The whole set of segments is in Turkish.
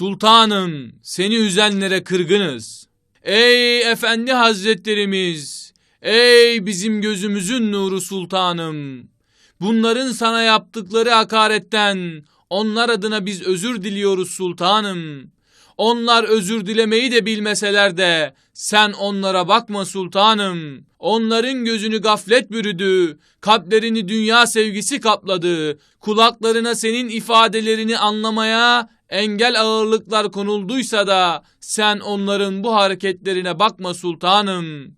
Sultanım seni üzenlere kırgınız. Ey efendi hazretlerimiz, ey bizim gözümüzün nuru sultanım. Bunların sana yaptıkları hakaretten onlar adına biz özür diliyoruz sultanım. Onlar özür dilemeyi de bilmeseler de sen onlara bakma sultanım. Onların gözünü gaflet bürüdü, kalplerini dünya sevgisi kapladı. Kulaklarına senin ifadelerini anlamaya engel ağırlıklar konulduysa da sen onların bu hareketlerine bakma sultanım.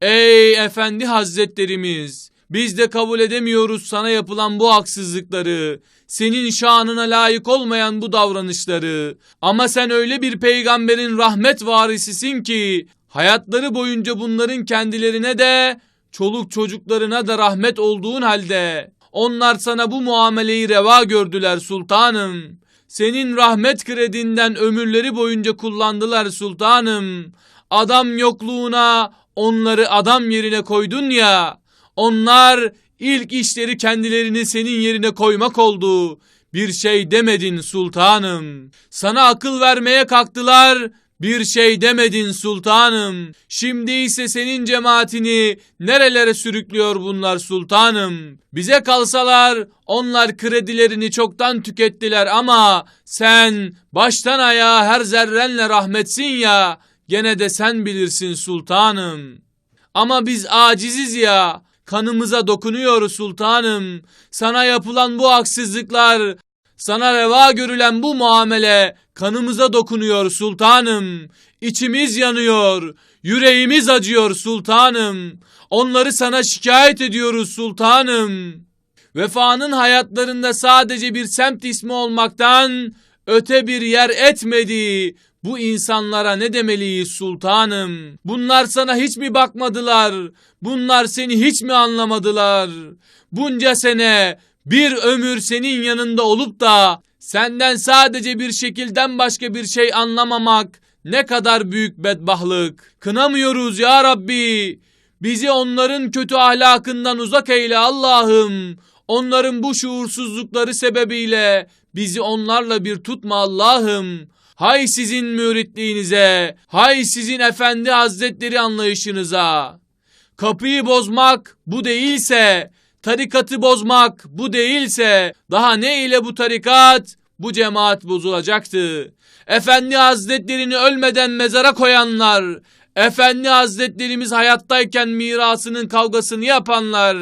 Ey efendi hazretlerimiz, biz de kabul edemiyoruz sana yapılan bu haksızlıkları, senin şanına layık olmayan bu davranışları. Ama sen öyle bir peygamberin rahmet varisisin ki, hayatları boyunca bunların kendilerine de, çoluk çocuklarına da rahmet olduğun halde, onlar sana bu muameleyi reva gördüler sultanım. Senin rahmet kredinden ömürleri boyunca kullandılar sultanım. Adam yokluğuna onları adam yerine koydun ya. Onlar ilk işleri kendilerini senin yerine koymak oldu. Bir şey demedin sultanım. Sana akıl vermeye kalktılar. Bir şey demedin sultanım. Şimdi ise senin cemaatini nerelere sürüklüyor bunlar sultanım. Bize kalsalar onlar kredilerini çoktan tükettiler ama sen baştan ayağa her zerrenle rahmetsin ya. Gene de sen bilirsin sultanım. Ama biz aciziz ya. Kanımıza dokunuyor sultanım. Sana yapılan bu haksızlıklar, sana reva görülen bu muamele kanımıza dokunuyor sultanım. İçimiz yanıyor, yüreğimiz acıyor sultanım. Onları sana şikayet ediyoruz sultanım. Vefanın hayatlarında sadece bir semt ismi olmaktan öte bir yer etmedi. Bu insanlara ne demeliyiz sultanım? Bunlar sana hiç mi bakmadılar? Bunlar seni hiç mi anlamadılar? Bunca sene bir ömür senin yanında olup da senden sadece bir şekilden başka bir şey anlamamak ne kadar büyük bedbahlık. Kınamıyoruz ya Rabbi. Bizi onların kötü ahlakından uzak eyle Allah'ım. Onların bu şuursuzlukları sebebiyle bizi onlarla bir tutma Allah'ım. Hay sizin müritliğinize, hay sizin efendi hazretleri anlayışınıza. Kapıyı bozmak bu değilse, tarikatı bozmak bu değilse, daha ne ile bu tarikat, bu cemaat bozulacaktı. Efendi hazretlerini ölmeden mezara koyanlar, Efendi Hazretlerimiz hayattayken mirasının kavgasını yapanlar,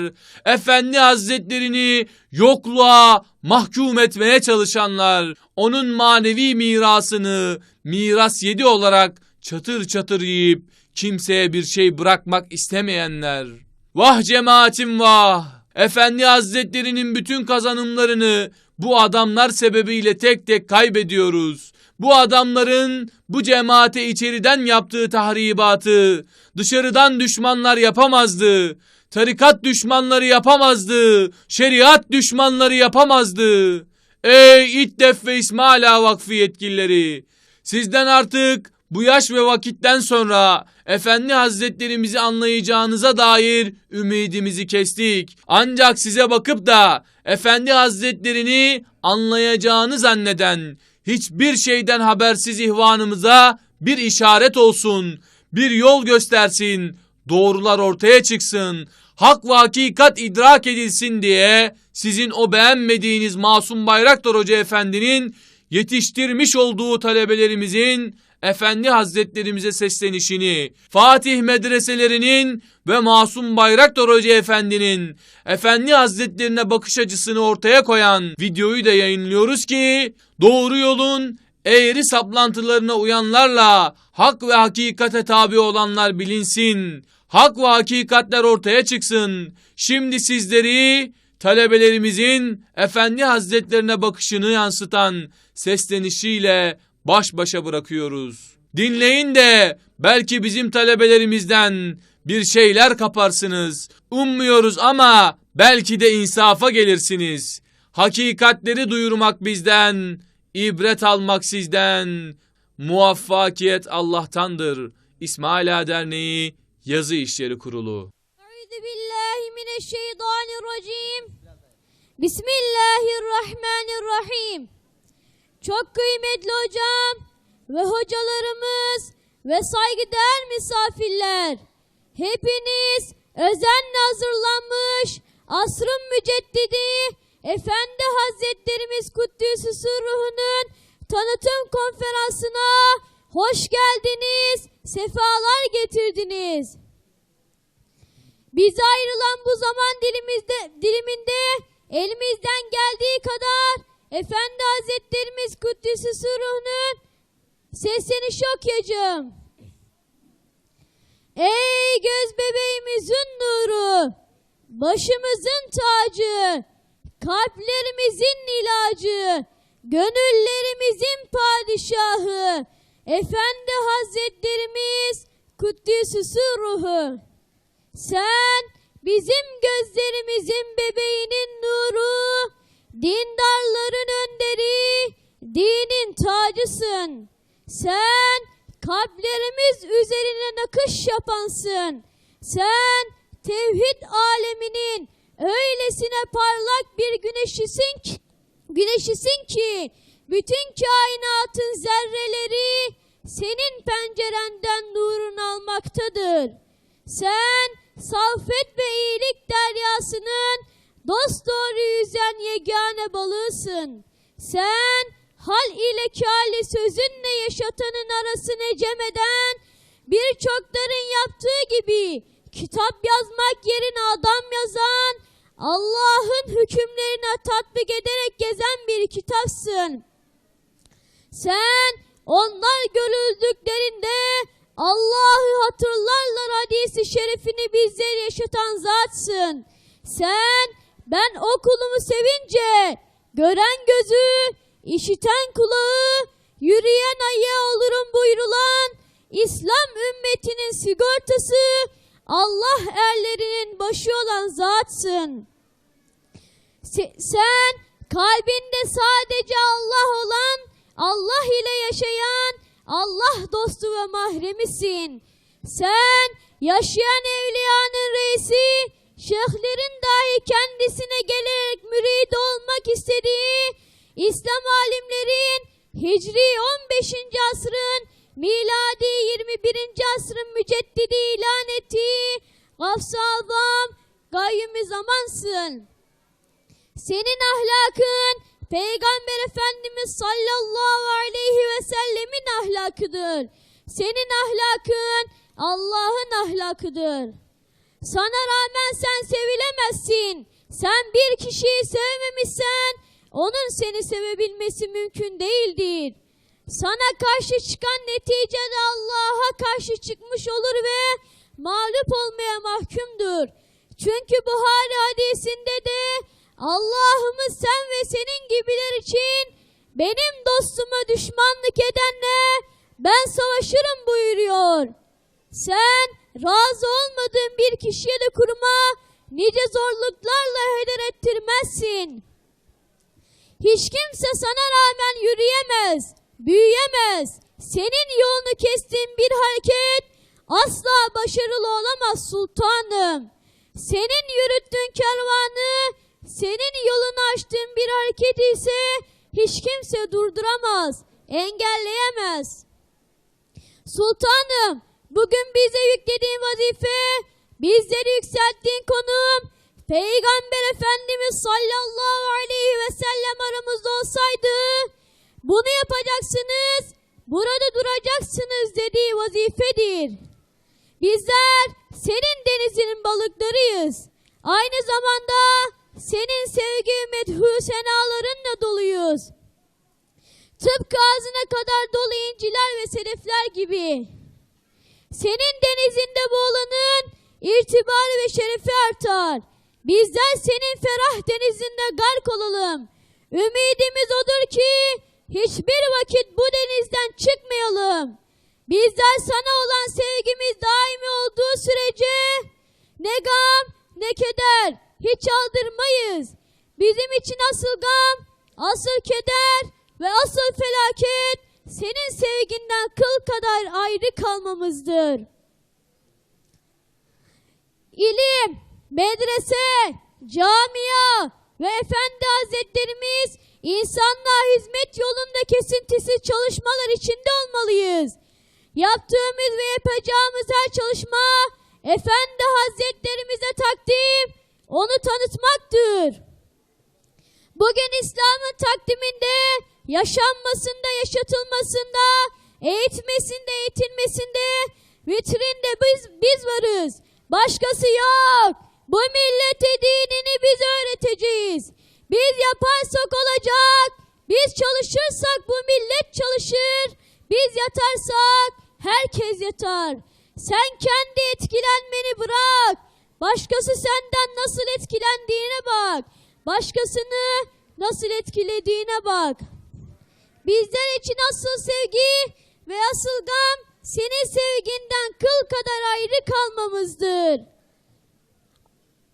Efendi Hazretlerini yokluğa mahkum etmeye çalışanlar, onun manevi mirasını miras yedi olarak çatır çatır yiyip kimseye bir şey bırakmak istemeyenler. Vah cemaatim vah! Efendi Hazretlerinin bütün kazanımlarını bu adamlar sebebiyle tek tek kaybediyoruz. Bu adamların bu cemaate içeriden yaptığı tahribatı dışarıdan düşmanlar yapamazdı. Tarikat düşmanları yapamazdı. Şeriat düşmanları yapamazdı. Ey İddef ve İsmaila Vakfı yetkilileri! Sizden artık bu yaş ve vakitten sonra Efendi Hazretlerimizi anlayacağınıza dair ümidimizi kestik. Ancak size bakıp da Efendi Hazretlerini anlayacağını zanneden hiçbir şeyden habersiz ihvanımıza bir işaret olsun, bir yol göstersin, doğrular ortaya çıksın, hak ve hakikat idrak edilsin diye sizin o beğenmediğiniz Masum Bayraktar Hoca Efendi'nin yetiştirmiş olduğu talebelerimizin Efendi Hazretlerimize seslenişini, Fatih medreselerinin ve Masum Bayraktar Hoca Efendi'nin Efendi Hazretlerine bakış açısını ortaya koyan videoyu da yayınlıyoruz ki doğru yolun eğri saplantılarına uyanlarla hak ve hakikate tabi olanlar bilinsin. Hak ve hakikatler ortaya çıksın. Şimdi sizleri talebelerimizin Efendi Hazretlerine bakışını yansıtan seslenişiyle baş başa bırakıyoruz. Dinleyin de belki bizim talebelerimizden bir şeyler kaparsınız. Ummuyoruz ama belki de insafa gelirsiniz. Hakikatleri duyurmak bizden, ibret almak sizden, muvaffakiyet Allah'tandır. İsmaila Derneği Yazı İşleri Kurulu. Euzu billahi mineşşeytanirracim. Bismillahirrahmanirrahim. Çok kıymetli hocam, ve hocalarımız ve saygıdeğer misafirler. Hepiniz özenle hazırlanmış asrın müceddidi Efendi Hazretlerimiz Kuddüsü Sırruhu'nun tanıtım konferansına hoş geldiniz, sefalar getirdiniz. Bize ayrılan bu zaman dilimizde, diliminde elimizden geldiği kadar Efendi Hazretlerimiz Kuddüsü Sırruhu'nun sesini okuyacağım. Ey göz bebeğimizin nuru, başımızın tacı, kalplerimizin ilacı, gönüllerimizin padişahı, Efendi Hazretlerimiz Kuddüsü Sırruhu. Sen bizim gözlerimizin bebeğinin nuru, dindarların önderi, dinin tacısın. Sen kalplerimiz üzerine nakış yapansın. Sen tevhid aleminin öylesine parlak bir güneşisin ki, güneşisin ki bütün kainatın zerreleri senin pencerenden nurunu almaktadır. Sen safet ve iyilik deryasının dost doğru yüzen yegane balığısın. Sen hal ile kâli sözünle yaşatanın arasını cem eden birçokların yaptığı gibi kitap yazmak yerine adam yazan Allah'ın hükümlerine tatbik ederek gezen bir kitapsın. Sen onlar görüldüklerinde Allah'ı hatırlarlar hadisi şerifini bizlere yaşatan zatsın. Sen ben o kulumu sevince gören gözü, işiten kulağı, yürüyen ayağı olurum buyurulan İslam ümmetinin sigortası Allah erlerinin başı olan zatsın. Se- Sen kalbinde sadece Allah olan, Allah ile yaşayan, Allah dostu ve mahremisin. Sen yaşayan evliyanın reisi, şeyhlerin kendisine gelerek mürid olmak istediği İslam alimlerin Hicri 15. asrın miladi 21. asrın müceddidi ilan ettiği Gafs-ı Azam gayyum zamansın. Senin ahlakın Peygamber Efendimiz sallallahu aleyhi ve sellemin ahlakıdır. Senin ahlakın Allah'ın ahlakıdır. Sana rağmen sen sevilemezsin. Sen bir kişiyi sevmemişsen onun seni sevebilmesi mümkün değildir. Sana karşı çıkan neticede Allah'a karşı çıkmış olur ve mağlup olmaya mahkumdur. Çünkü Buhari hadisinde de Allah'ımız sen ve senin gibiler için benim dostuma düşmanlık edenle ben savaşırım buyuruyor. Sen razı olmadığın bir kişiye de kuruma nice zorluklarla heder ettirmezsin. Hiç kimse sana rağmen yürüyemez, büyüyemez. Senin yolunu kestiğin bir hareket asla başarılı olamaz sultanım. Senin yürüttüğün kervanı, senin yolunu açtığın bir hareket ise hiç kimse durduramaz, engelleyemez. Sultanım, bugün bize yüklediğin vazife, bizleri yükselttiğin konum, Peygamber Efendimiz sallallahu aleyhi ve sellem aramızda olsaydı, bunu yapacaksınız, burada duracaksınız dediği vazifedir. Bizler senin denizinin balıklarıyız. Aynı zamanda senin sevgi medhü senalarınla doluyuz. Tıpkı ağzına kadar dolu inciler ve sedefler gibi. Senin denizinde boğulanın irtibarı ve şerefi artar. Bizler senin ferah denizinde gark olalım. Ümidimiz odur ki hiçbir vakit bu denizden çıkmayalım. Bizler sana olan sevgimiz daimi olduğu sürece ne gam ne keder hiç aldırmayız. Bizim için asıl gam, asıl keder ve asıl felaket senin sevginden kıl kadar ayrı kalmamızdır. İlim, medrese, camia ve efendi hazretlerimiz insanlığa hizmet yolunda kesintisiz çalışmalar içinde olmalıyız. Yaptığımız ve yapacağımız her çalışma Efendi Hazretlerimize takdim, onu tanıtmaktır. Bugün İslam'ın takdiminde yaşanmasında, yaşatılmasında, eğitmesinde, eğitilmesinde, vitrinde biz, biz varız. Başkası yok. Bu millete dinini biz öğreteceğiz. Biz yaparsak olacak. Biz çalışırsak bu millet çalışır. Biz yatarsak herkes yatar. Sen kendi etkilenmeni bırak. Başkası senden nasıl etkilendiğine bak. Başkasını nasıl etkilediğine bak. Bizler için asıl sevgi ve asıl gam senin sevginden kıl kadar ayrı kalmamızdır.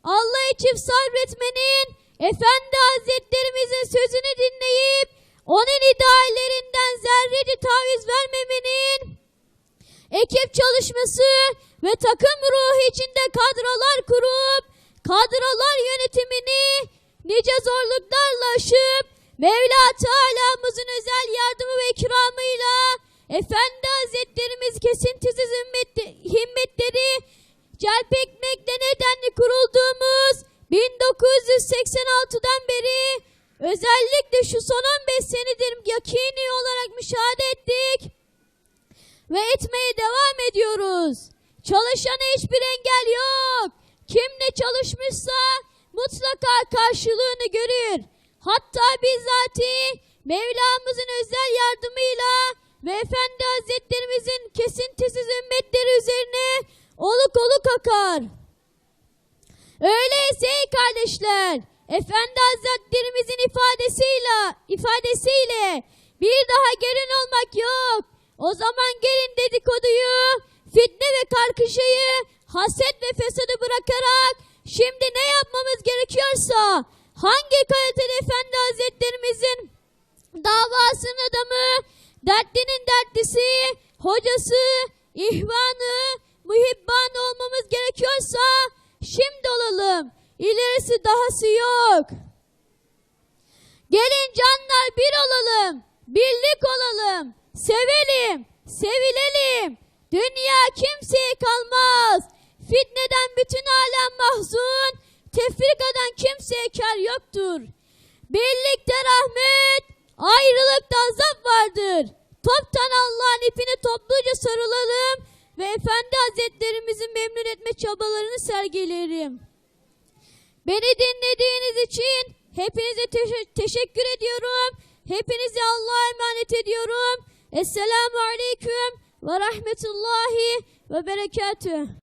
Allah için sabretmenin, Efendi Hazretlerimizin sözünü dinleyip onun ideallerinden zerrece taviz vermemenin, ekip çalışması ve takım ruhu içinde kadrolar kurup kadrolar yönetimini nice zorluklarla aşıp Mevla Teala'mızın özel yardımı ve ikramıyla Efendi Hazretlerimiz kesintisiz himmeti- himmetleri celp etmekle nedenli kurulduğumuz 1986'dan beri özellikle şu son 15 senedir yakini olarak müşahede ettik ve etmeye devam ediyoruz. Çalışana hiçbir engel yok. Kim ne çalışmışsa mutlaka karşılığını görür. Hatta bizzati Mevlamızın özel yardımıyla ve Efendi Hazretlerimizin kesintisiz ümmetleri üzerine oluk oluk akar. Öyleyse ey kardeşler, Efendi Hazretlerimizin ifadesiyle, ifadesiyle bir daha gelin olmak yok. O zaman gelin dedikoduyu, fitne ve karkışayı, haset ve fesadı bırakarak şimdi ne yapmamız gerekiyorsa hangi kaliteli Efendi Hazretlerimizin davasının adamı, dertlinin dertlisi, hocası, ihvanı, muhibbanı olmamız gerekiyorsa şimdi olalım. İlerisi dahası yok. Gelin canlar bir olalım. Birlik olalım. Sevelim. Sevilelim. Dünya kimseye kalmaz. Fitneden bütün alem mahzun. Tefrikadan kimseye kar yoktur. Birlikte rahmet, ayrılıkta azap vardır. Toptan Allah'ın ipine topluca sarılalım ve Efendi Hazretlerimizi memnun etme çabalarını sergileyelim. Beni dinlediğiniz için hepinize teşe- teşekkür ediyorum. Hepinizi Allah'a emanet ediyorum. Esselamu Aleyküm ve Rahmetullahi ve Berekatüh.